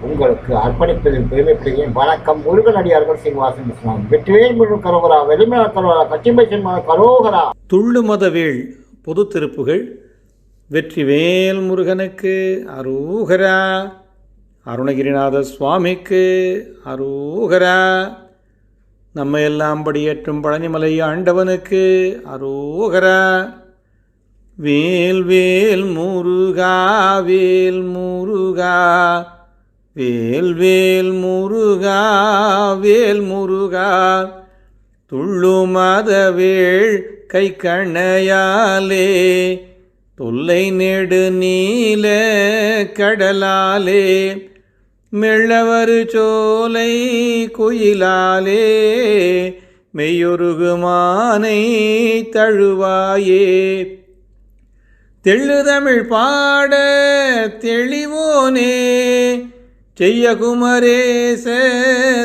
உங்களுக்கு அர்ப்பணிப்பதில் பெருமைப்படுகிறேன் வணக்கம். முருகனடியார்கள் சீனிவாசன் இஸ்லாம் வெற்றிவேல் முழு கரோகரா வெளிமல கரோகரா கச்சிம்பை சின்மா கரோகரா. துள்ளு மதவேள் பொது திருப்புகள். வெற்றிவேல் முருகனுக்கு அரூகரா. அருணகிரிநாத சுவாமிக்கு அரூகரா. நம்ம எல்லாம் படியேற்றும் பழனிமலை ஆண்டவனுக்கு அரூகரா. வேல் வேல் முருகா வேல் முருகா. வேல் வேல் முருகா வேல் முருகா துள்ளு மதவேள் கை கண்ணையாலே தொல்லை நெடு நீல கடலாலே மெல்லவரு சோலை குயிலாலே மெய்யொருகுமானை தழுவாயே. தெள்ளு தமிழ் பாட தெளிவோனே செய்ய குமரேச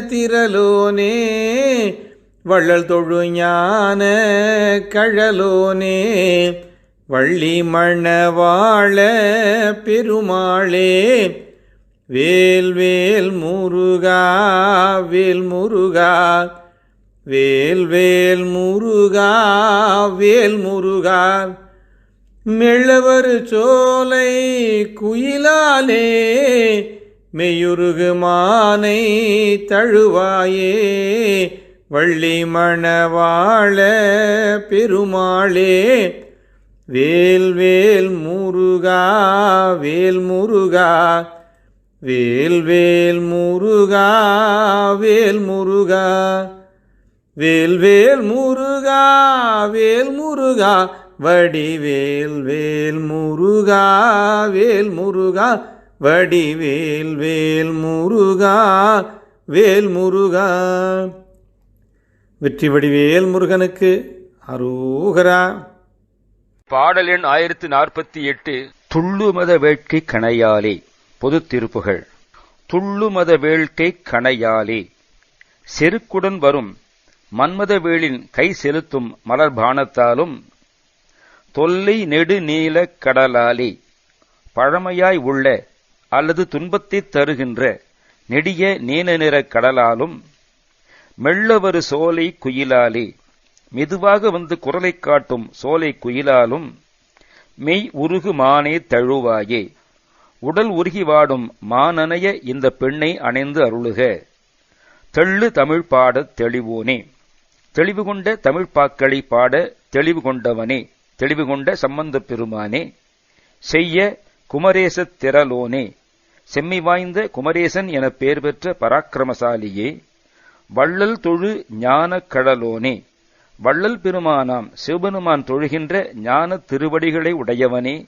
திரலோனே வள்ளல் தொழு ஞான கழலோனே வள்ளி மணவாழ பெருமாளே வேல் வேல் முருகா வேல் முருகா வேல் வேல் முருகா வேல் முருகா. மெல்லவர் சோலை குயிலாலே மெயுருகு மானை தழுவாயே வள்ளி மணவாழ பெருமாளே. வேல் வேல் முருகா வேல் முருகா வேல் வேல் முருகா வேல் முருகா. வேல் வேல் முருகா வேல் முருகா வடிவேல் வேல் முருகா வேல் முருகா வடிவேல் வேல் முருகா வேல் முருகா வெற்றி வடிவேல் முருகனுக்கு அரூகரா. பாடல் எண் ஆயிரத்து நாற்பத்தி எட்டு துள்ளுமத வேட்கை கணையாலே பொது திருப்புகள். துள்ளுமத வேள்கை கணையாலே. செருக்குடன் வரும் மன்மத வேளின் கை செலுத்தும் மலர்பானத்தாலும் தொல்லை நெடு நீல கடலாலே. பழமையாய் உள்ள அல்லது துன்பத்தை தருகின்ற நெடிய நீல நிற கடலாலும் மெல்லவரு சோலை குயிலாலே. மெதுவாக வந்து குரலை காட்டும் சோலை குயிலாலும் மெய் உருகு மானே தழுவாயே. உடல் உருகி வாடும் மானனைய இந்த பெண்ணை அணைந்து அருளுக. தெள்ளு தமிழ் பாட தெளிவோனே. தெளிவு கொண்ட தமிழ்ப்பாக்களை பாட தெளிவு கொண்டவனே. தெளிவு கொண்ட சம்பந்த பெருமானே. செய்ய குமரேசத் திரலோனே செம்மை வாய்ந்த குமரேசன் எனப் பெயர் பெற்ற பராக்கிரமசாலியே வள்ளல் தொழு ஞான கடலோனே. வள்ளல் பெருமானாம் சிவபெருமான் தொழுகின்ற ஞான திருவடிகளை உடையவனே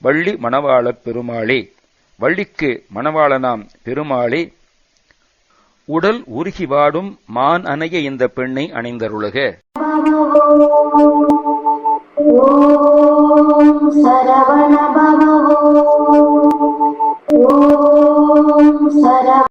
வள்ளி மணவாளப் பெருமாளே. வள்ளிக்கு மணவாளனாம் பெருமாளே. உடல் உருகி வாடும் மான் அணைய இந்த பெண்ணை அணிந்தருளுக. ஓம் சரவண